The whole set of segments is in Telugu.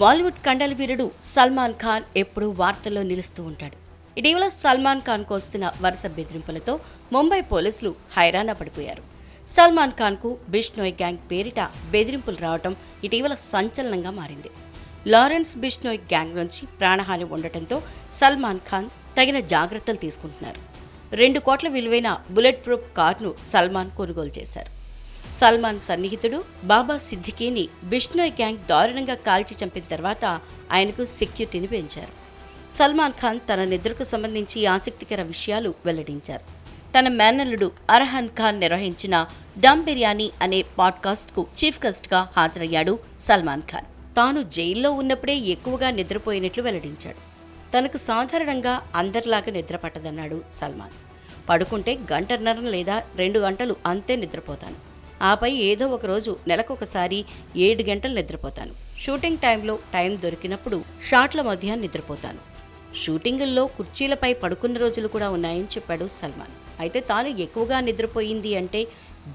బాలీవుడ్ కండల వీరుడు సల్మాన్ ఖాన్ ఎప్పుడూ వార్తల్లో నిలుస్తూ ఉంటాడు. ఇటీవల సల్మాన్ ఖాన్కు వస్తున్న వరుస బెదిరింపులతో ముంబై పోలీసులు హైరాణ పడిపోయారు. సల్మాన్ ఖాన్కు బిష్నోయ్ గ్యాంగ్ పేరిట బెదిరింపులు రావటం ఇటీవల సంచలనంగా మారింది. లారెన్స్ బిష్నోయ్ గ్యాంగ్ నుంచి ప్రాణహాని ఉండటంతో సల్మాన్ ఖాన్ తగిన జాగ్రత్తలు తీసుకుంటున్నారు. రెండు కోట్ల విలువైన బుల్లెట్ ప్రూఫ్ కార్ను సల్మాన్ కొనుగోలు చేశారు. సల్మాన్ సన్నిహితుడు బాబా సిద్దికీని బిష్నోయ్ గ్యాంగ్ దారుణంగా కాల్చి చంపిన తర్వాత ఆయనకు సెక్యూరిటీని పెంచారు. సల్మాన్ ఖాన్ తన నిద్రకు సంబంధించి ఆసక్తికర విషయాలు వెల్లడించారు. తన మేనల్లుడు అర్హన్ ఖాన్ నిర్వహించిన దమ్ బిర్యానీ అనే పాడ్కాస్ట్కు చీఫ్ గెస్ట్గా హాజరయ్యాడు సల్మాన్ ఖాన్. తాను జైల్లో ఉన్నప్పుడే ఎక్కువగా నిద్రపోయినట్లు వెల్లడించాడు. తనకు సాధారణంగా అందరిలాగా నిద్ర పట్టదన్నాడు సల్మాన్. పడుకుంటే గంటన్నర లేదా రెండు గంటలు అంతే నిద్రపోతాను. ఆపై ఏదో ఒక రోజు నెలకొకసారి ఏడు గంటలు నిద్రపోతాను. షూటింగ్ టైంలో టైం దొరికినప్పుడు షాట్ల మధ్య నిద్రపోతాను. షూటింగుల్లో కుర్చీలపై పడుకున్న రోజులు కూడా ఉన్నాయని చెప్పాడు సల్మాన్. అయితే తాను ఎక్కువగా నిద్రపోయింది అంటే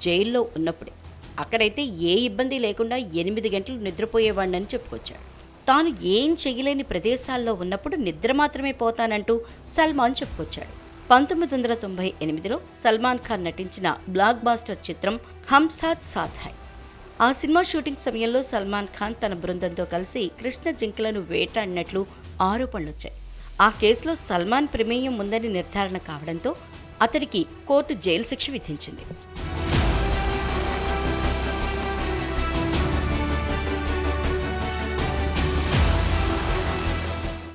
జైల్లో ఉన్నప్పుడే. అక్కడైతే ఏ ఇబ్బంది లేకుండా ఎనిమిది గంటలు నిద్రపోయేవాడినని చెప్పుకొచ్చాడు. తాను ఏం చేయలేని ప్రదేశాల్లో ఉన్నప్పుడు నిద్ర మాత్రమే పోతానంటూ సల్మాన్ చెప్పుకొచ్చాడు. పంతొమ్మిది వందల తొంభై ఎనిమిదిలో సల్మాన్ ఖాన్ నటించిన బ్లాక్ బాస్టర్ చిత్రం హమ్ సాత్ సాత్ హై. ఆ సినిమా షూటింగ్ సమయంలో సల్మాన్ ఖాన్ తన బృందంతో కలిసి కృష్ణ జింకలను వేటాడినట్లు ఆరోపణలొచ్చాయి. ఆ కేసులో సల్మాన్ ప్రమేయం ఉందని నిర్ధారణ కావడంతో అతడికి కోర్టు జైలు శిక్ష విధించింది.